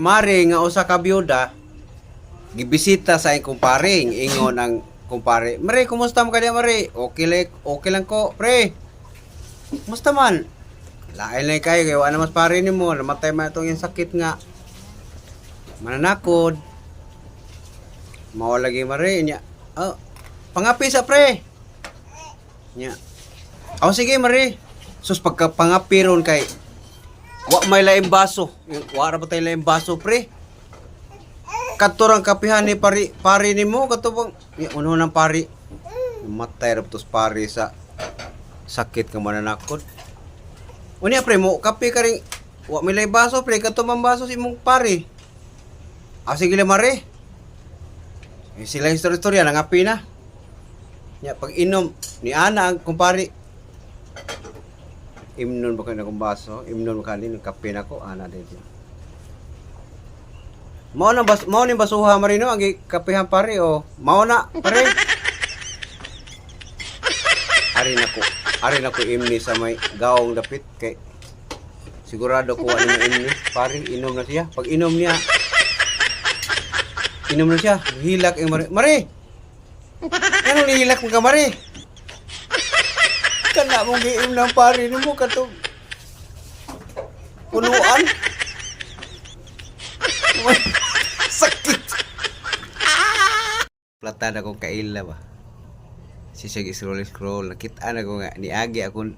Mari nga usa ka byuda gibisita sa akong kumparing ingon ang kumpare. Mare, kumusta man kanya mare? Okay lang, okay lang ko, pre. Kumusta man? Lain lang kayo kay wala mas pare nimo, namatay man itong yung sakit nga. Mananakod. Mao lagi mare nya. Oh, pangapi sa pre. Nya. Oh sige mare. Sus pagka pangapi ron kay Wa may laing baso. Wa ra ba tay laing baso, pre? Katurang kapihan ni pari pari nimo katubang uno ng pari. Matay ra tos pari sa sakit ka mananakot. Unya pre mo kape ka rin wa may laing baso pre katubang baso si mong pari. Ah sige mare. Eh, sila istorya-istorya nangapi na. Ya pag inom ni ana ang kumpari imnon ba kayo na baso? Imnon ba kanin, kape na ko, ana dito. Mao na bas mao ni basuha marino ang kapehan pare o mao na pare. Ari na ko. Ari na ko imni sa may gaong dapit kay sigurado ko ano imni pare inom na siya. Pag inom niya inom na siya, hilak ang mare. Mare. Ano ni hilak mo ka mare? Kana mong giim ng pare ni mo katong punuan. Sakit. Plata na kong kaila ba? Si siya scroll scroll nakita na ko nga ni agi ako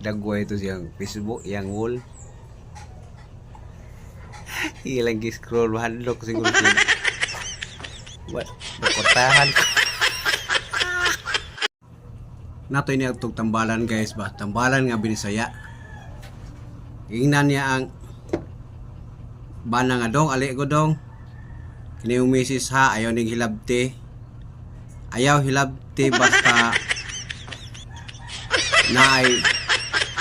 dagway ito siyang Facebook yang wall. Ilang gi-scroll handlock siguro. What? Nakotahan ko. Natoy niya itong tambalan guys ba? Tambalan nga binisaya. Ingnan niya ang bana nga dong, ali ko dong. Kini yung misis ha, ayaw ning hilabti. Ayaw hilabti basta naay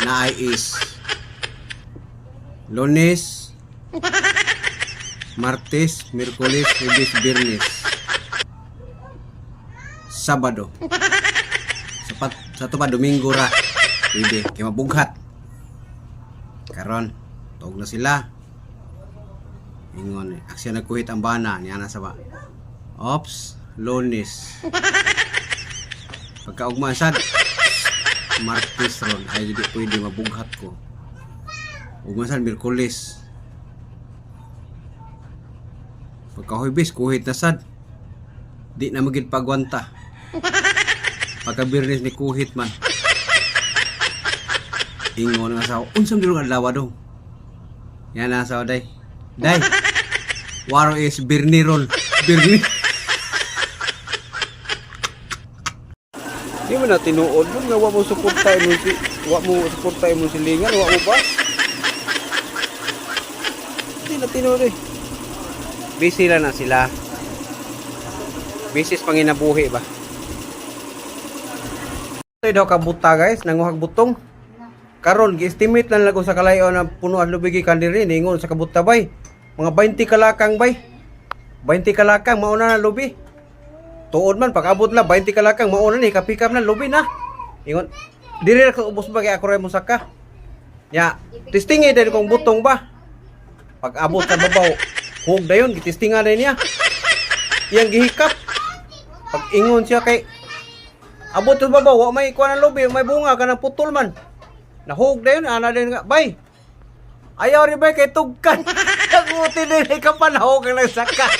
naay is Lunes, Martes, Miyerkules, Jueves, Biyernes, Sabado sa pat sa to pa Domingo ra. Pwede kay mabughat. Karon tuog na sila. Ingon aksya nagkuhit ang bana. Niya na sa ba. Ops lunes. Pagkaugma sad. Martes ron. Ay di pwede mabughat ko. Ugma sad mirkules pagkahuybis kuhit na sad. Di na magid pagwanta pagka birnis ni kuhit man. Ingon nga sa unsang dilo lawa dong yan na sa day day waro is birniron birni. Di mo na tinuod mo nga mo suporta mo si wa mo suporta mo silingan wa mo ba? Di na tinuod eh. Busy na sila. Busy panginabuhi ba ito daw kabuta guys, nanguhag butong. Karon gi-estimate lang lago sa kalayo na puno ang lubigi kandiri ningon sa kabuta bay. Mga 20 kalakang bay. 20 kalakang mauna na lubi. Tuod man pag abot na 20 kalakang mauna ni kapikap na lubi na. Ingon diri ra ko ubos ba kay ako ray mo. Ya, testingi din kong butong ba. Pag abot sa babaw, hug dayon gitistinga na niya. Iyang gihikap. Pag ingon siya kay Abot to babaw, wa may kuha ng lobi, may bunga ka ng putol man. Nahug na yun, ana din nga, bay. Ayaw rin bay kay tugkan. Naguti din ka pa, nahug ang nagsaka.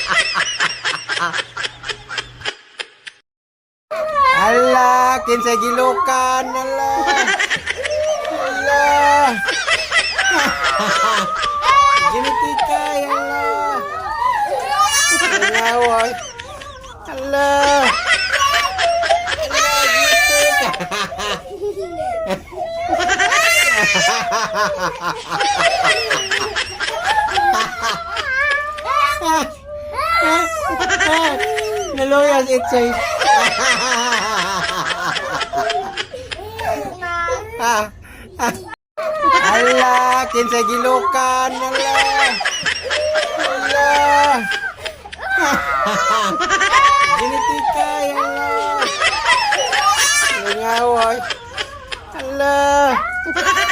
Ala, kinsa gilukan, ala. Ala. Ginitikay, ala. Ala. Ala. Naloyas itsay. Ala, kinsa gilukan, ala. Ah!